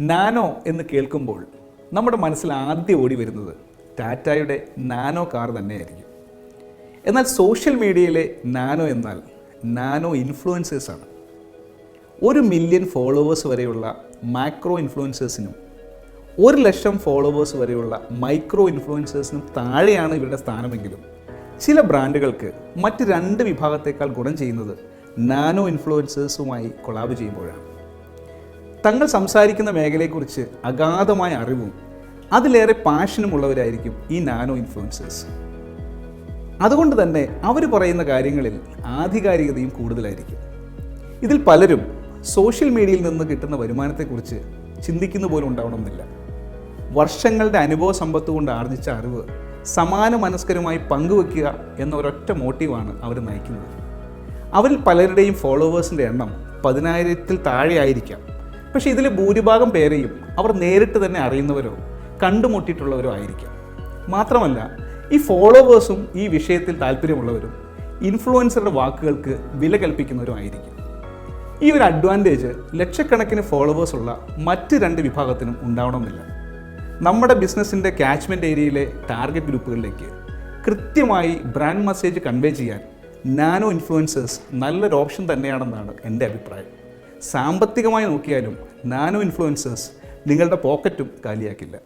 Nano എന്ന് കേൾക്കുമ്പോൾ നമ്മുടെ മനസ്സിൽ ആദ്യം ഓടി വരുന്നത് ടാറ്റായുടെ നാനോ കാർ തന്നെയായിരിക്കും. എന്നാൽ സോഷ്യൽ മീഡിയയിലെ നാനോ എന്നാൽ നാനോ ഇൻഫ്ലുവൻസേഴ്സാണ് ഒരു മില്യൺ ഫോളോവേഴ്സ് വരെയുള്ള മാക്രോ ഇൻഫ്ലുവൻസേഴ്സിനും ഒരു ലക്ഷം ഫോളോവേഴ്സ് വരെയുള്ള മൈക്രോ ഇൻഫ്ലുവൻസേഴ്സിനും താഴെയാണ് ഇവരുടെ സ്ഥാനമെങ്കിലും. ചില ബ്രാൻഡുകൾക്ക് മറ്റ് രണ്ട് വിഭാഗത്തേക്കാൾ ഗുണം ചെയ്യുന്നത് നാനോ ഇൻഫ്ലുവൻസേഴ്സുമായി കൊളാബ് ചെയ്യുമ്പോഴാണ്. തങ്ങൾ സംസാരിക്കുന്ന മേഖലയെക്കുറിച്ച് അഗാധമായ അറിവും അതിലേറെ പാഷനും ഉള്ളവരായിരിക്കും ഈ നാനോ ഇൻഫ്ലുവൻസേഴ്സ് അതുകൊണ്ട് തന്നെ അവർ പറയുന്ന കാര്യങ്ങളിൽ ആധികാരികതയും കൂടുതലായിരിക്കും. ഇതിൽ പലരും സോഷ്യൽ മീഡിയയിൽ നിന്ന് കിട്ടുന്ന വരുമാനത്തെക്കുറിച്ച് ചിന്തിക്കുന്ന പോലും ഉണ്ടാവണമെന്നില്ല. വർഷങ്ങളുടെ അനുഭവ സമ്പത്ത് കൊണ്ട് ആർജിച്ച അറിവ് സമാന മനസ്കരുമായി പങ്കുവെക്കുക എന്ന ഒരൊറ്റ മോട്ടീവാണ് അവർ നയിക്കുന്നത്. അവരിൽ പലരുടെയും ഫോളോവേഴ്സിന്റെ എണ്ണം പതിനായിരത്തിൽ താഴെ ആയിരിക്കാം പക്ഷേ ഇതിൽ ഭൂരിഭാഗം പേരെയും അവർ നേരിട്ട് തന്നെ അറിയുന്നവരോ കണ്ടുമുട്ടിയിട്ടുള്ളവരോ ആയിരിക്കാം. മാത്രമല്ല ഈ ഫോളോവേഴ്സും ഈ വിഷയത്തിൽ താല്പര്യമുള്ളവരും ഇൻഫ്ലുവൻസറുടെ വാക്കുകൾക്ക് വില കൽപ്പിക്കുന്നവരും ആയിരിക്കും. ഈ ഒരു അഡ്വാന്റേജ് ലക്ഷക്കണക്കിന് ഫോളോവേഴ്സ് ഉള്ള മറ്റ് രണ്ട് വിഭാഗത്തിനും ഉണ്ടാവണമെന്നില്ല. നമ്മുടെ ബിസിനസ്സിന്റെ കാച്ച്മെന്റ് ഏരിയയിലെ ടാർഗറ്റ് ഗ്രൂപ്പുകളിലേക്ക് കൃത്യമായി ബ്രാൻഡ് മെസ്സേജ് കൺവേ ചെയ്യാൻ നാനോ ഇൻഫ്ലുവൻസേഴ്സ് നല്ലൊരു ഓപ്ഷൻ തന്നെയാണെന്നാണ് എന്റെ അഭിപ്രായം. സാമ്പത്തികമായി നോക്കിയാലും നാനോ ഇൻഫ്ലുവൻസേഴ്സ് നിങ്ങളുടെ പോക്കറ്റും കാലിയാക്കില്ല.